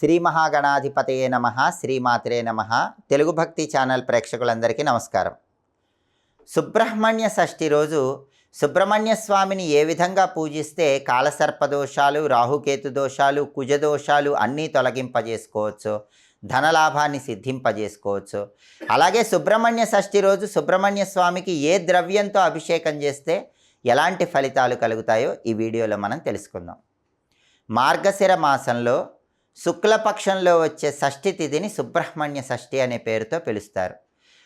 శ్రీ మహాగణాధిపతయే నమ శ్రీమాత్రే నమ. తెలుగు భక్తి ఛానల్ ప్రేక్షకులందరికీ నమస్కారం. సుబ్రహ్మణ్య షష్ఠి రోజు సుబ్రహ్మణ్య స్వామిని ఏ విధంగా పూజిస్తే కాలసర్ప దోషాలు రాహుకేతు దోషాలు కుజ దోషాలు అన్నీ తొలగింపజేసుకోవచ్చు ధనలాభాన్ని సిద్ధింపజేసుకోవచ్చు. అలాగే సుబ్రహ్మణ్య షష్ఠి రోజు సుబ్రహ్మణ్య స్వామికి ఏ ద్రవ్యంతో అభిషేకం చేస్తే ఎలాంటి ఫలితాలు కలుగుతాయో ఈ వీడియోలో మనం తెలుసుకుందాం. మార్గశిర మాసంలో శుక్లపక్షంలో వచ్చే షష్ఠి తిథిని సుబ్రహ్మణ్య షష్ఠి అనే పేరుతో పిలుస్తారు.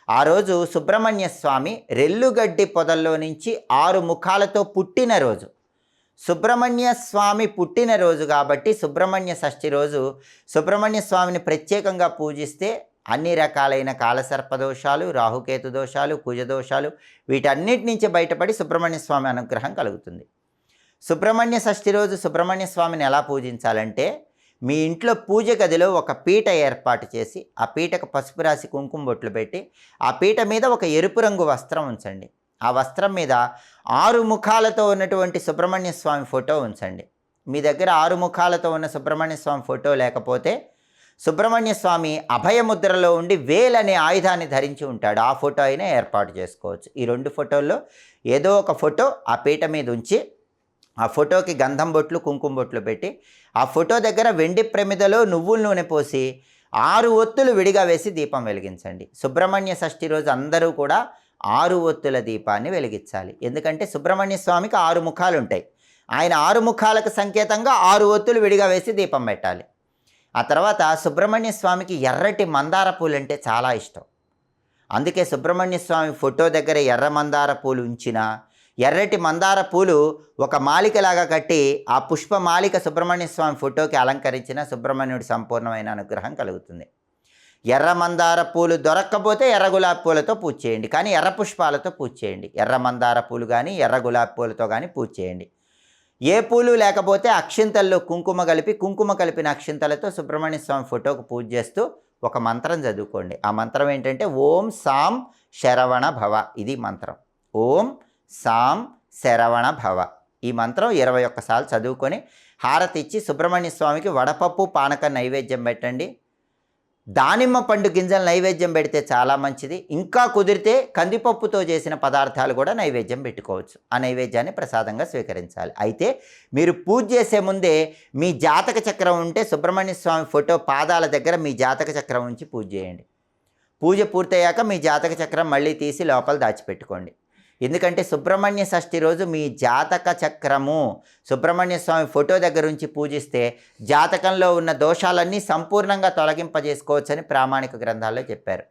ఆ రోజు సుబ్రహ్మణ్య స్వామి రెల్లుగడ్డి పొదల్లో నుంచి ఆరు ముఖాలతో పుట్టిన రోజు. సుబ్రహ్మణ్య స్వామి పుట్టినరోజు కాబట్టి సుబ్రహ్మణ్య షష్ఠి రోజు సుబ్రహ్మణ్య స్వామిని ప్రత్యేకంగా పూజిస్తే అన్ని రకాలైన కాలసర్ప దోషాలు రాహుకేతు దోషాలు కుజ దోషాలు వీటన్నిటి నుంచి బయటపడి సుబ్రహ్మణ్య స్వామి అనుగ్రహం కలుగుతుంది. సుబ్రహ్మణ్య షష్ఠి రోజు సుబ్రహ్మణ్య స్వామిని ఎలా పూజించాలంటే మీ ఇంట్లో పూజ గదిలో ఒక పీట ఏర్పాటు చేసి ఆ పీటకు పసుపు రాసి కుంకుమ బొట్లు పెట్టి ఆ పీట మీద ఒక ఎరుపు రంగు వస్త్రం ఉంచండి. ఆ వస్త్రం మీద ఆరు ముఖాలతో ఉన్నటువంటి సుబ్రహ్మణ్య స్వామి ఫోటో ఉంచండి. మీ దగ్గర ఆరు ముఖాలతో ఉన్న సుబ్రహ్మణ్య స్వామి ఫోటో లేకపోతే సుబ్రహ్మణ్య స్వామి అభయముద్రలో ఉండి వేల్ అనే ఆయుధాన్ని ధరించి ఉంటాడు. ఆ ఫోటో అయినా ఏర్పాటు చేసుకోవచ్చు. ఈ రెండు ఫోటోల్లో ఏదో ఒక ఫోటో ఆ పీట మీద ఉంచి ఆ ఫోటోకి గంధం బొట్లు కుంకుమ బొట్లు పెట్టి ఆ ఫోటో దగ్గర వెండి ప్రమిదలో నువ్వుల నూనె పోసి ఆరు ఒత్తులు విడిగా వేసి దీపం వెలిగించండి. సుబ్రహ్మణ్య షష్ఠి రోజు అందరూ కూడా ఆరు ఒత్తుల దీపాన్ని వెలిగించాలి. ఎందుకంటే సుబ్రహ్మణ్య స్వామికి ఆరు ముఖాలు ఉంటాయి ఆయన ఆరు ముఖాలకు సంకేతంగా ఆరు ఒత్తులు విడిగా వేసి దీపం పెట్టాలి. ఆ తర్వాత సుబ్రహ్మణ్య స్వామికి ఎర్రటి మందార పూలు అంటే చాలా ఇష్టం. అందుకే సుబ్రహ్మణ్య స్వామి ఫోటో దగ్గర ఎర్ర మందార పూలు ఉంచిన ఎర్రటి మందార పూలు ఒక మాలికలాగా కట్టి ఆ పుష్ప మాలిక సుబ్రహ్మణ్య స్వామి ఫోటోకి అలంకరించిన సుబ్రహ్మణ్యుడి సంపూర్ణమైన అనుగ్రహం కలుగుతుంది. ఎర్ర మందార పూలు దొరక్కపోతే ఎర్ర గులాబీ పూలతో పూజ చేయండి కానీ ఎర్ర పుష్పాలతో పూజ చేయండి. ఎర్ర మందార పూలు కానీ ఎర్ర గులాబీ పూలతో కానీ పూజ చేయండి. ఏ పూలు లేకపోతే అక్షింతల్లో కుంకుమ కలిపి కుంకుమ కలిపిన అక్షింతలతో సుబ్రహ్మణ్య స్వామి ఫోటోకు పూజ చేస్తూ ఒక మంత్రం చదువుకోండి. ఆ మంత్రం ఏంటంటే ఓం సాం శరవణ భవ. ఇది మంత్రం. ఓం సాం శరవణ భవ. ఈ మంత్రం ఇరవై ఒక్కసార్లు చదువుకొని హారతి ఇచ్చి సుబ్రహ్మణ్య స్వామికి వడపప్పు పానక నైవేద్యం పెట్టండి. దానిమ్మ పండు గింజల నైవేద్యం పెడితే చాలా మంచిది. ఇంకా కుదిరితే కందిపప్పుతో చేసిన పదార్థాలు కూడా నైవేద్యం పెట్టుకోవచ్చు. ఆ నైవేద్యాన్ని ప్రసాదంగా స్వీకరించాలి. అయితే మీరు పూజ చేసే ముందే మీ జాతక చక్రం ఉంటే సుబ్రహ్మణ్య స్వామి ఫోటో పాదాల దగ్గర మీ జాతక చక్రం ఉంచి పూజ చేయండి. పూజ పూర్తయ్యాక మీ జాతక చక్రం మళ్ళీ తీసి లోపల దాచిపెట్టుకోండి. ఎందుకంటే సుబ్రహ్మణ్య షష్ఠి రోజు మీ జాతక చక్రము. సుబ్రహ్మణ్య స్వామి ఫోటో దగ్గర ఉంచి పూజిస్తే జాతకంలో ఉన్న దోషాలన్నీ సంపూర్ణంగా తొలగింపజేసుకోవచ్చని ప్రామాణిక గ్రంథాల్లో చెప్పారు.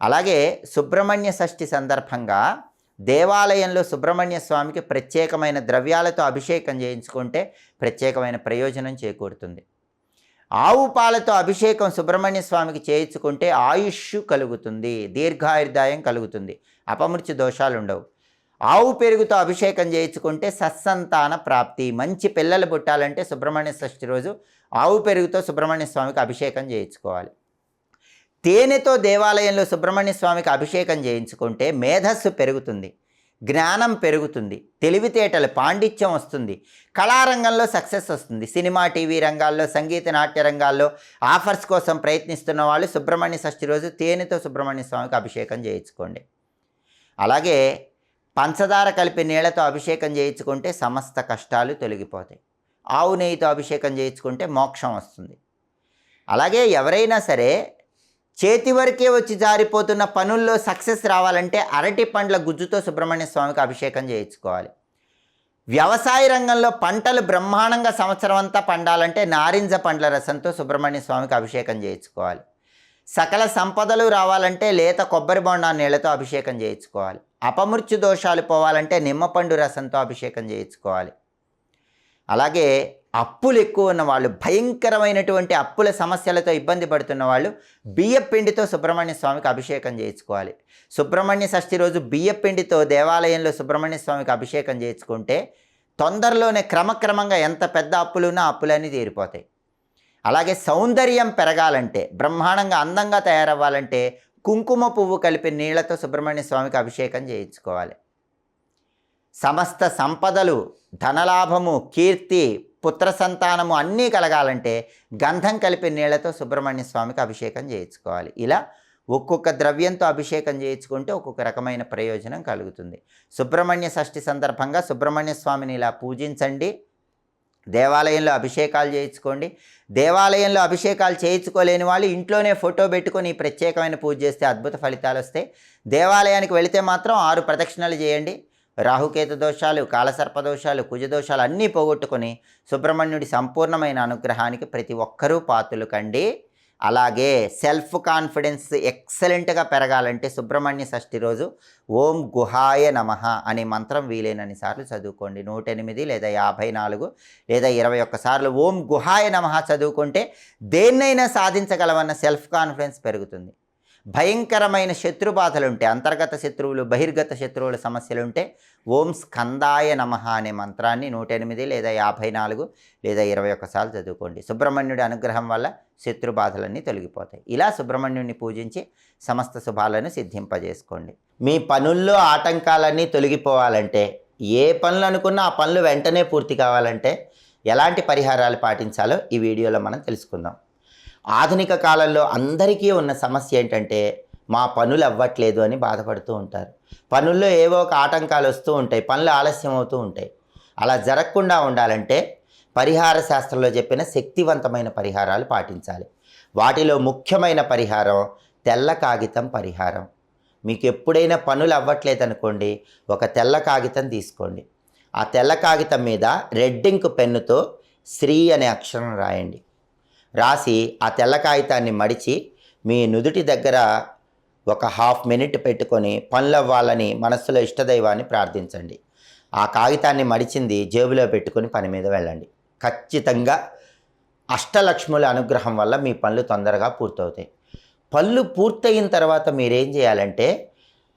అలాగే సుబ్రహ్మణ్య షష్ఠి సందర్భంగా దేవాలయంలో సుబ్రహ్మణ్య స్వామికి ప్రత్యేకమైన ద్రవ్యాలతో అభిషేకం చేయించుకుంటే ప్రత్యేకమైన ప్రయోజనం చేకూరుతుంది. ఆవు పాలతో అభిషేకం సుబ్రహ్మణ్య స్వామికి చేయించుకుంటే ఆయుష్ కలుగుతుంది దీర్ఘాయుర్దాయం కలుగుతుంది. అపమృత్యు దోషాలు ఉండవు ఆవు పెరుగుతో అభిషేకం చేయించుకుంటే సత్సంతాన ప్రాప్తి. మంచి పిల్లలు పుట్టాలంటే సుబ్రహ్మణ్య షష్ఠి రోజు ఆవు పెరుగుతో సుబ్రహ్మణ్య స్వామికి అభిషేకం చేయించుకోవాలి. తేనెతో దేవాలయంలో సుబ్రహ్మణ్య స్వామికి అభిషేకం చేయించుకుంటే మేధస్సు పెరుగుతుంది. జ్ఞానం పెరుగుతుంది తెలివితేటలు పాండిత్యం వస్తుంది కళారంగంలో సక్సెస్ వస్తుంది. సినిమా టీవీ రంగాల్లో సంగీత నాట్య రంగాల్లో ఆఫర్స్ కోసం ప్రయత్నిస్తున్న వాళ్ళు సుబ్రహ్మణ్య షష్ఠి రోజు తేనెతో సుబ్రహ్మణ్య స్వామికి అభిషేకం చేయించుకోండి. అలాగే పంచదార కలిపి నీళ్ళతో అభిషేకం చేయించుకుంటే సమస్త కష్టాలు తొలగిపోతాయి. ఆవు నెయ్యితో అభిషేకం చేయించుకుంటే మోక్షం వస్తుంది. అలాగే ఎవరైనా సరే చేతి వరకే వచ్చి జారిపోతున్న పనుల్లో సక్సెస్ రావాలంటే అరటి పండ్ల గుజ్జుతో సుబ్రహ్మణ్య స్వామికి అభిషేకం చేయించుకోవాలి. వ్యవసాయ రంగంలో పంటలు బ్రహ్మాండంగా సంవత్సరం అంతా పండాలంటే నారింజ పండ్ల రసంతో సుబ్రహ్మణ్య స్వామికి అభిషేకం చేయించుకోవాలి. సకల సంపదలు రావాలంటే లేత కొబ్బరి బొండా నీళ్ళతో అభిషేకం చేయించుకోవాలి. అపమృత్యు దోషాలు పోవాలంటే నిమ్మపండు రసంతో అభిషేకం చేయించుకోవాలి. అలాగే అప్పులు ఎక్కువ ఉన్న వాళ్ళు భయంకరమైనటువంటి అప్పుల సమస్యలతో ఇబ్బంది పడుతున్న వాళ్ళు బియ్య పిండితో సుబ్రహ్మణ్య స్వామికి అభిషేకం చేయించుకోవాలి. సుబ్రహ్మణ్య షష్ఠి రోజు బియ్య పిండితో దేవాలయంలో సుబ్రహ్మణ్య స్వామికి అభిషేకం చేయించుకుంటే తొందరలోనే క్రమక్రమంగా ఎంత పెద్ద అప్పులున్నా అప్పులన్నీ తీరిపోతాయి. అలాగే సౌందర్యం పెరగాలంటే బ్రహ్మాండంగా అందంగా తయారవ్వాలంటే కుంకుమ పువ్వు కలిపి నీళ్ళతో సుబ్రహ్మణ్య స్వామికి అభిషేకం చేయించుకోవాలి. సమస్త సంపదలు ధనలాభము కీర్తి పుత్ర సంతానము అన్నీ కలగాలంటే గంధం కలిపి నీళ్ళతో సుబ్రహ్మణ్య స్వామికి అభిషేకం చేయించుకోవాలి. ఇలా ఒక్కొక్క ద్రవ్యంతో అభిషేకం చేయించుకుంటే ఒక్కొక్క రకమైన ప్రయోజనం కలుగుతుంది. సుబ్రహ్మణ్య షష్ఠి సందర్భంగా సుబ్రహ్మణ్య స్వామిని ఇలా పూజించండి. దేవాలయంలో అభిషేకాలు చేయించుకోండి. దేవాలయంలో అభిషేకాలు చేయించుకోలేని వాళ్ళు ఇంట్లోనే ఫోటో పెట్టుకొని ప్రత్యేకమైన పూజ చేస్తే అద్భుత ఫలితాలు వస్తాయి. దేవాలయానికి వెళితే మాత్రం ఆరు ప్రదక్షిణలు చేయండి. రాహుకేతు దోషాలు కాలసర్ప దోషాలు కుజ దోషాలు అన్నీ పోగొట్టుకొని సుబ్రహ్మణ్యుడి సంపూర్ణమైన అనుగ్రహానికి ప్రతి ఒక్కరూ పాతులు కండి. అలాగే సెల్ఫ్ కాన్ఫిడెన్స్ ఎక్సలెంట్గా పెరగాలంటే సుబ్రహ్మణ్య షష్ఠి రోజు ఓం గుహాయ నమ అనే మంత్రం వీలైనన్ని సార్లు చదువుకోండి. నూట ఎనిమిది లేదా యాభై నాలుగు లేదా ఇరవై ఒక్కసార్లు ఓం గుహాయ నమ చదువుకుంటే దేన్నైనా సాధించగలమన్న సెల్ఫ్ కాన్ఫిడెన్స్ పెరుగుతుంది. భయంకరమైన శత్రు బాధలు ఉంటే అంతర్గత శత్రువులు బహిర్గత శత్రువుల సమస్యలు ఉంటే ఓం స్కందాయ నమ అనే మంత్రాన్ని నూట ఎనిమిది లేదా యాభై నాలుగు లేదా ఇరవై ఒక్కసార్లు చదువుకోండి. సుబ్రహ్మణ్యుడి అనుగ్రహం వల్ల శత్రు బాధలన్నీ తొలగిపోతాయి. ఇలా సుబ్రహ్మణ్యుడిని పూజించి సమస్త శుభాలను సిద్ధింపజేసుకోండి. మీ పనుల్లో ఆటంకాలన్నీ తొలగిపోవాలంటే ఏ పనులు అనుకున్నా ఆ పనులు వెంటనే పూర్తి కావాలంటే ఎలాంటి పరిహారాలు పాటించాలో ఈ వీడియోలో మనం తెలుసుకుందాం. ఆధునిక కాలంలో అందరికీ ఉన్న సమస్య ఏంటంటే మా పనులు అవ్వట్లేదు అని బాధపడుతూ ఉంటారు. పనుల్లో ఏవో ఒక ఆటంకాలు వస్తూ ఉంటాయి పనులు ఆలస్యం అవుతూ ఉంటాయి. అలా జరగకుండా ఉండాలంటే పరిహార శాస్త్రంలో చెప్పిన శక్తివంతమైన పరిహారాలు పాటించాలి. వాటిలో ముఖ్యమైన పరిహారం తెల్ల కాగితం పరిహారం. మీకు ఎప్పుడైనా పనులు అవ్వట్లేదు అనుకోండి ఒక తెల్ల కాగితం తీసుకోండి. ఆ తెల్ల కాగితం మీద రెడ్ ఇంక్ పెన్నుతో శ్రీ అనే అక్షరం రాయండి. రాసి ఆ తెల్ల కాగితాన్ని మడిచి మీ నుదుటి దగ్గర ఒక హాఫ్ మినిట్ పెట్టుకొని పనులు అవ్వాలని మనస్సులో ఇష్టదైవాన్ని ప్రార్థించండి. ఆ కాగితాన్ని మడిచింది జేబులో పెట్టుకొని పని మీద వెళ్ళండి. ఖచ్చితంగా అష్టలక్ష్ముల అనుగ్రహం వల్ల మీ పనులు తొందరగా పూర్తవుతాయి. పళ్ళు పూర్తయిన తర్వాత మీరేం చేయాలంటే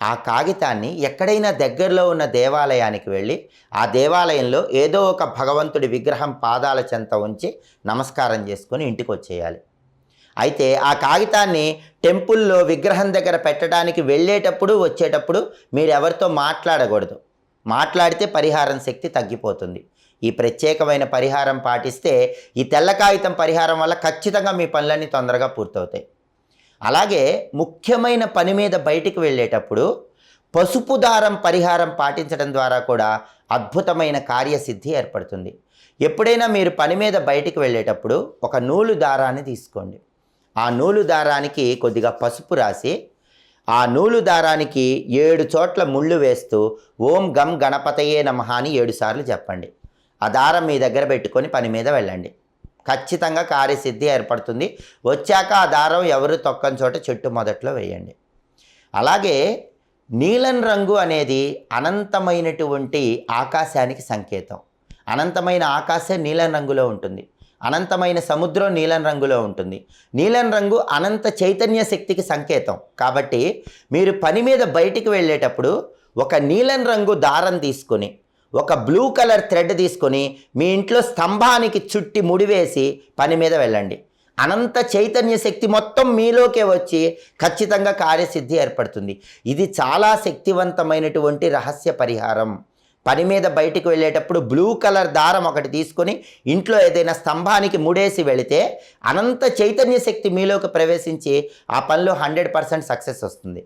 ఆ కాగితాన్ని ఎక్కడైనా దగ్గరలో ఉన్న దేవాలయానికి వెళ్ళి ఆ దేవాలయంలో ఏదో ఒక భగవంతుడి విగ్రహం పాదాల చెంత ఉంచి నమస్కారం చేసుకొని ఇంటికి వచ్చేయాలి. అయితే ఆ కాగితాన్ని టెంపుల్లో విగ్రహం దగ్గర పెట్టడానికి వెళ్ళేటప్పుడు వచ్చేటప్పుడు మీరు ఎవరితో మాట్లాడకూడదు. మాట్లాడితే పరిహారం శక్తి తగ్గిపోతుంది. ఈ ప్రత్యేకమైన పరిహారం పాటిస్తే ఈ తెల్ల కాగితం పరిహారం వల్ల ఖచ్చితంగా మీ పనులన్నీ తొందరగా పూర్తవుతాయి. అలాగే ముఖ్యమైన పని మీద బయటికి వెళ్ళేటప్పుడు పసుపు దారం పరిహారం పాటించడం ద్వారా కూడా అద్భుతమైన కార్యసిద్ధి ఏర్పడుతుంది. ఎప్పుడైనా మీరు పని మీద బయటికి వెళ్ళేటప్పుడు ఒక నూలు దారాన్ని తీసుకోండి. ఆ నూలు దారానికి కొద్దిగా పసుపు రాసి ఆ నూలు దారానికి ఏడు చోట్ల ముళ్ళు వేస్తూ ఓం గం గణపతయే నమః అని ఏడు సార్లు చెప్పండి. ఆ దారం మీ దగ్గర పెట్టుకొని పని మీద వెళ్ళండి. ఖచ్చితంగా కార్యసిద్ధి ఏర్పడుతుంది. వచ్చాక ఆ దారం ఎవరు తొక్కని చోట చెట్టు మొదట్లో వేయండి. అలాగే నీలం రంగు అనేది అనంతమైనటువంటి ఆకాశానికి సంకేతం. అనంతమైన ఆకాశం నీలం రంగులో ఉంటుంది. అనంతమైన సముద్రం నీలం రంగులో ఉంటుంది. నీలం రంగు అనంత చైతన్య శక్తికి సంకేతం. కాబట్టి మీరు పని మీద బయటికి వెళ్ళేటప్పుడు ఒక నీలం రంగు దారం తీసుకొని ఒక బ్లూ కలర్ థ్రెడ్ తీసుకొని మీ ఇంట్లో స్తంభానికి చుట్టి ముడివేసి పని మీద వెళ్ళండి. అనంత చైతన్య శక్తి మొత్తం మీలోకే వచ్చి ఖచ్చితంగా కార్యసిద్ధి ఏర్పడుతుంది. ఇది చాలా శక్తివంతమైనటువంటి రహస్య పరిహారం. పని మీద బయటికి వెళ్ళేటప్పుడు బ్లూ కలర్ దారం ఒకటి తీసుకొని ఇంట్లో ఏదైనా స్తంభానికి ముడేసి వెళితే అనంత చైతన్య శక్తి మీలోకి ప్రవేశించి ఆ పనిలో హండ్రెడ్ పర్సెంట్ సక్సెస్ వస్తుంది.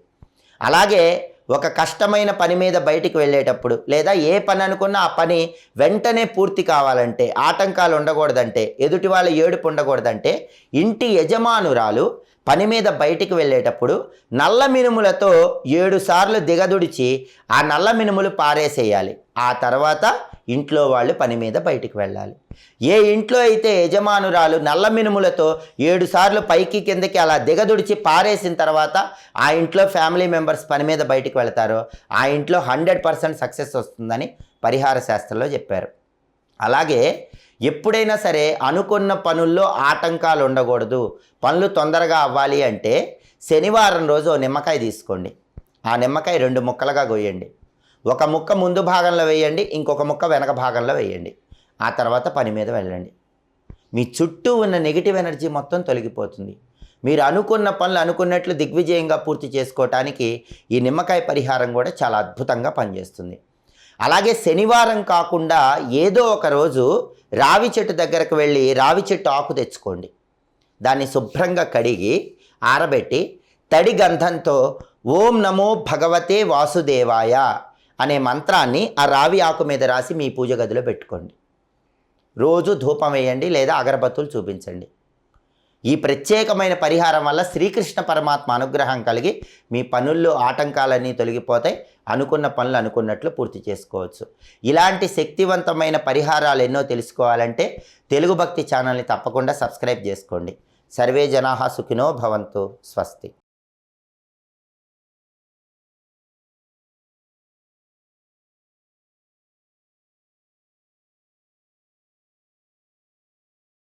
అలాగే ఒక కష్టమైన పని మీద బయటికి వెళ్ళేటప్పుడు లేదా ఏ పని అనుకున్నా ఆ పని వెంటనే పూర్తి కావాలంటే ఆటంకాలు ఉండకూడదంటే ఎదుటి వాళ్ళ ఏడుపు ఉండకూడదంటే ఇంటి యజమానురాలు పని మీద బయటికి వెళ్ళేటప్పుడు నల్ల మినుములతో ఏడు సార్లు దిగదుడిచి ఆ నల్ల మినుములు పారేసేయాలి. ఆ తర్వాత ఇంట్లో వాళ్ళు పని మీద బయటికి వెళ్ళాలి. ఏ ఇంట్లో అయితే యజమానురాలు నల్ల మినుములతో ఏడుసార్లు పైకి కిందకి అలా దిగదుడిచి పారేసిన తర్వాత ఆ ఇంట్లో ఫ్యామిలీ మెంబర్స్ పని మీద బయటికి వెళతారో ఆ ఇంట్లో హండ్రెడ్ పర్సెంట్ సక్సెస్ వస్తుందని పరిహార శాస్త్రంలో చెప్పారు. అలాగే ఎప్పుడైనా సరే అనుకున్న పనుల్లో ఆటంకాలు ఉండకూడదు. పనులు తొందరగా అవ్వాలి అంటే శనివారం రోజు నిమ్మకాయ తీసుకోండి. ఆ నిమ్మకాయ రెండు ముక్కలుగా కొయ్యండి ఒక ముక్క ముందు భాగంలో వేయండి ఇంకొక ముక్క వెనక భాగంలో వేయండి. ఆ తర్వాత పని మీద వెళ్ళండి. మీ చుట్టూ ఉన్న నెగిటివ్ ఎనర్జీ మొత్తం తొలగిపోతుంది. మీరు అనుకున్న పనులు అనుకున్నట్లు దిగ్విజయంగా పూర్తి చేసుకోవటానికి ఈ నిమ్మకాయ పరిహారం కూడా చాలా అద్భుతంగా పనిచేస్తుంది. అలాగే శనివారం కాకుండా ఏదో ఒక రోజు రావి చెట్టు దగ్గరకు వెళ్ళి రావి చెట్టు ఆకు తెచ్చుకోండి. దాన్ని శుభ్రంగా కడిగి ఆరబెట్టి తడి గంధంతో ఓం నమో భగవతే వాసుదేవాయ అనే మంత్రాన్ని ఆ రావి ఆకు మీద రాసి మీ పూజ గదిలో పెట్టుకోండి. రోజు ధూపం వేయండి లేదా అగరబత్తులు చూపించండి. ఈ ప్రత్యేకమైన పరిహారం వల్ల శ్రీకృష్ణ పరమాత్మ అనుగ్రహం కలిగి మీ పనుల్లో ఆటంకాలన్నీ తొలగిపోతాయి. అనుకున్న పనులు అనుకున్నట్లు పూర్తి చేసుకోవచ్చు. ఇలాంటి శక్తివంతమైన పరిహారాలు ఎన్నో తెలుసుకోవాలంటే తెలుగు భక్తి ఛానల్ని తప్పకుండా సబ్స్క్రైబ్ చేసుకోండి. సర్వే జనాహ సుఖినో భవంతు. స్వస్తి.